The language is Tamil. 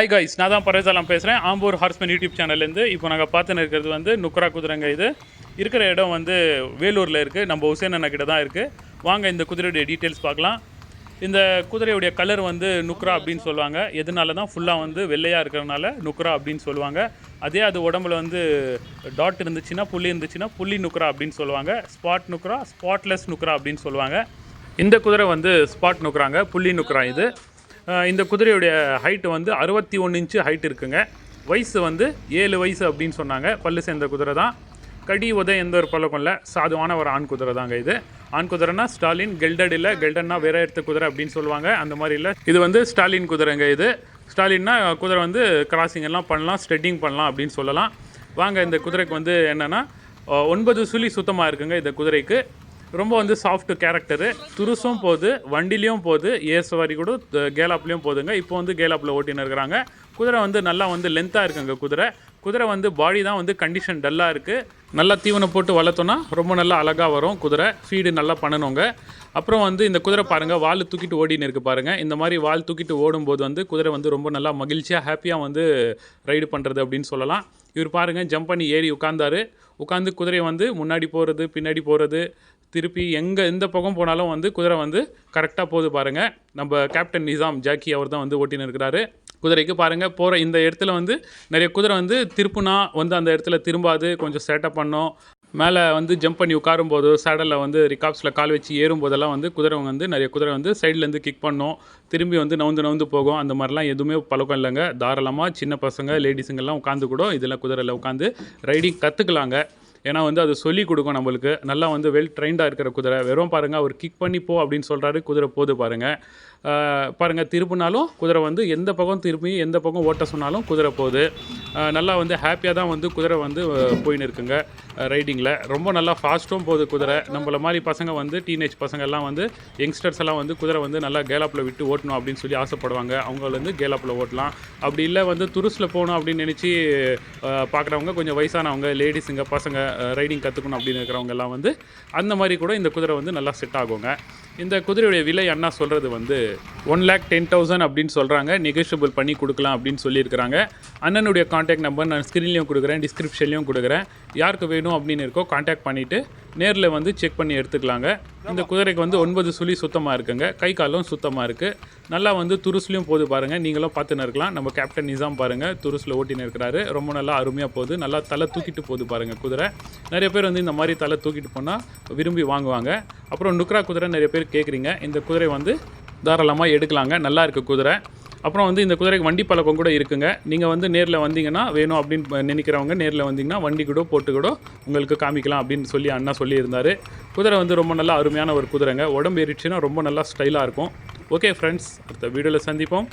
ஹை காய்ஸ் நான் தான் பரேசாலம் பேசுகிறேன் ஆம்பூர் ஹார்ஸ்மேன் யூடியூப் சேனல்லேருந்து இப்போ நாங்கள் பார்த்துன்னு இருக்கிறது வந்து நுக்ரா குதிரைங்க இது. இருக்கிற இடம் வந்து வேலூரில் இருக்குது நம்ம உசேன் அண்ணா கிட்ட தான் இருக்குது வாங்க இந்த குதிரையுடைய டீட்டெயில்ஸ் பார்க்கலாம். இந்த குதிரையுடைய கலர் வந்து நுக்ரா அப்படின்னு சொல்லுவாங்க. எதனால தான் ஃபுல்லாக வந்து வெள்ளையாக இருக்கிறதுனால நுக்ரா அப்படின்னு சொல்லுவாங்க. அதே அது உடம்புல வந்து டாட் இருந்துச்சுன்னா புள்ளி இருந்துச்சுன்னா புள்ளி நுக்ரா அப்படின்னு சொல்லுவாங்க. ஸ்பாட் நுக்ரா ஸ்பாட்லெஸ் நுக்ரா அப்படின்னு சொல்லுவாங்க. இந்த குதிரை வந்து ஸ்பாட் நுக்ராங்க. புள்ளி நுக்ரா இது. இந்த குதிரையுடைய ஹைட்டு வந்து அறுபத்தி ஒன்று இன்ச்சு ஹைட் இருக்குங்க. வயசு வந்து ஏழு வயசு அப்படின்னு சொன்னாங்க. பல்லு சேர்ந்த குதிரை தான். கடி உதை எந்த ஒரு பழக்கம் இல்லை. சாதுவான ஒரு ஆண் குதிரை தாங்க இது. ஆண் குதிரைனா ஸ்டாலின் கெல்டட் இல்லை. கெல்டட்னா வேற எடுத்த குதிரை அப்படின்னு சொல்லுவாங்க. அந்த மாதிரி இல்லை. இது வந்து ஸ்டாலின் குதிரைங்க இது. ஸ்டாலின்னா குதிரை வந்து கிராசிங் எல்லாம் பண்ணலாம் ஸ்ட்ரெட்டிங் பண்ணலாம் அப்படின்னு சொல்லலாம். வாங்க இந்த குதிரைக்கு வந்து என்னென்னா ஒன்பது சுழி சுத்தமாக இருக்குங்க இந்த குதிரைக்கு. ரொம்ப வந்து சாஃப்ட் கேரக்டரு துருசும் போகுது வண்டிலையும் போகுது ஏஸ் கூட கேலாப்லேயும் போகுதுங்க இப்போ வந்து கேலாப்பில் ஓட்டின்னு இருக்கிறாங்க. குதிரை வந்து நல்லா வந்து லென்த்தாக இருக்குங்க குதிரை. குதிரை வந்து பாடி தான் வந்து கண்டிஷன் டல்லாக இருக்குது நல்லா தீவனம் போட்டு வளர்த்தோன்னா ரொம்ப நல்லா அழகாக வரும் குதிரை. ஃபீடு நல்லா பண்ணணுங்க. அப்புறம் வந்து இந்த குதிரை பாருங்கள் வால் தூக்கிட்டு ஓடின்னு இருக்கு பாருங்கள் இந்த மாதிரி வால் தூக்கிட்டு ஓடும்போது வந்து குதிரை வந்து ரொம்ப நல்லா மகிழ்ச்சியாக ஹாப்பியாக வந்து ரைடு பண்ணுறது அப்படின்னு சொல்லலாம். இவர் பாருங்கள் ஜம்ப் பண்ணி ஏறி உட்காந்தாரு உட்காந்து குதிரையை வந்து முன்னாடி போகிறது பின்னாடி போகிறது திருப்பி எங்கே எந்த பக்கம் போனாலும் வந்து குதிரை வந்து கரெக்டாக போகுது பாருங்கள் நம்ம கேப்டன் நிசாம் ஜாக்கி அவர் தான் வந்து ஓட்டின்னு இருக்கிறாரு. குதிரைக்கு பாருங்கள் போகிற இந்த இடத்துல வந்து நிறைய குதிரை வந்து திருப்புனா வந்து அந்த இடத்துல திரும்பாது கொஞ்சம் சேட்டப் பண்ணும். மேலே வந்து ஜம்ப் பண்ணி உட்காரும்போது சேடலில் வந்து ரிகாப்ஸில் கால் வச்சு ஏறும்போதெல்லாம் வந்து குதிரை வந்து நிறைய குதிரை வந்து சைட்லேருந்து கிக் பண்ணும். திரும்பி வந்து நவுந்து நவுந்து போகும். அந்த மாதிரிலாம் எதுவுமே பழக்கம் இல்லைங்க. தாராளமாக சின்ன பசங்க லேடிஸுங்கெல்லாம் உட்காந்து கூட இதில் குதிரையில் உட்காந்து ரைடிங் கற்றுக்கலாங்க ஏன்னா வந்து அது சொல்லிக் கொடுக்கும் நம்மளுக்கு. நல்லா வந்து வெல் ட்ரைண்டாக இருக்கிற குதிரை. வெறும் பாருங்கள் அவர் கிக் பண்ணி போ அப்படின்னு சொல்கிறாரு குதிரை போது பாருங்கள் பாருங்கள் திருப்பினாலும் குதிரை வந்து எந்த பக்கம் திரும்பி எந்த பக்கம் ஓட்ட சொன்னாலும் குதிரை போகுது. நல்லா வந்து ஹாப்பியாக தான் வந்து குதிரை வந்து போயின்னு இருக்குங்க ரைடிங்கில் ரொம்ப நல்லா ஃபாஸ்ட்டும் போகுது குதிரை. நம்மள மாதிரி பசங்க வந்து டீனேஜ் பசங்க எல்லாம் வந்து யங்ஸ்டர்ஸ் எல்லாம் வந்து குதிரை வந்து நல்லா கேலாப்பில் விட்டு ஓட்டணும் அப்படின்னு சொல்லி ஆசைப்படுவாங்க. அவங்க வந்து கேலாப்பில் ஓட்டலாம். அப்படி இல்லை வந்து துருஸில் போகணும் அப்படின்னு நினச்சி பார்க்குறவங்க கொஞ்சம் வயசானவங்க லேடிஸுங்க பசங்க ரைடிங் கற்றுக்கணும் அப்படின்னு இருக்கிறவங்க எல்லாம் வந்து அந்த மாதிரி கூட இந்த குதிரை வந்து நல்லா செட் ஆகுங்க. இந்த குதிரையுடைய விலை அண்ணா சொல்கிறது வந்து ஒன் லேக் டென் தௌசண்ட் அப்படின்னு சொல்கிறாங்க நெகோஷியபிள் பண்ணி கொடுக்கலாம் அப்படின்னு சொல்லியிருக்கிறாங்க. அண்ணனுடைய காண்டாக்ட் நம்பர் நான் ஸ்க்ரீன்லேயும் கொடுக்குறேன் டிஸ்கிரிப்ஷன்லேயும் கொடுக்குறேன். யாருக்கு வேணும் அப்படின்னு இருக்கோ காண்டாக்ட் பண்ணிவிட்டு நேரில் வந்து செக் பண்ணி எடுத்துக்கலாங்க. இந்த குதிரைக்கு வந்து ஒன்பது சுழி சுத்தமாக இருக்குங்க. கை காலும் சுத்தமாக இருக்குது நல்லா வந்து துருசுலையும் போது பாருங்கள் நீங்களும் பார்த்துன்னு இருக்கலாம் நம்ம கேப்டன் நிசாம் பாருங்கள் துருசில் ஓட்டின்னு இருக்கிறாரு ரொம்ப நல்லா அருமையாக போகுது. நல்லா தலை தூக்கிட்டு போகுது பாருங்கள் குதிரை. நிறைய பேர் வந்து இந்த மாதிரி தலை தூக்கிட்டு போனால் விரும்பி வாங்குவாங்க. அப்புறம் நுக்ரா குதிரை நிறைய பேர் கேட்குறீங்க இந்த குதிரை வந்து தாராளமாக எடுக்கலாங்க. நல்லா இருக்குது குதிரை. அப்புறம் வந்து இந்த குதிரைக்கு வண்டி பழக்கம் கூட இருக்குங்க. நீங்கள் வந்து நேரில் வந்தீங்கன்னா வேணும் அப்படின்னு நினைக்கிறவங்க நேரில் வந்தீங்கன்னா வண்டி கூட போட்டு கூட உங்களுக்கு காமிக்கலாம் அப்படின்னு சொல்லி அண்ணா சொல்லியிருந்தார். குதிரை வந்து ரொம்ப நல்லா அருமையான ஒரு குதிரைங்க. உடம்பு ஏறிடுச்சுன்னா ரொம்ப நல்லா ஸ்டைலாக இருக்கும். ஓகே ஃப்ரெண்ட்ஸ் அடுத்த வீடியோவில் சந்திப்போம்.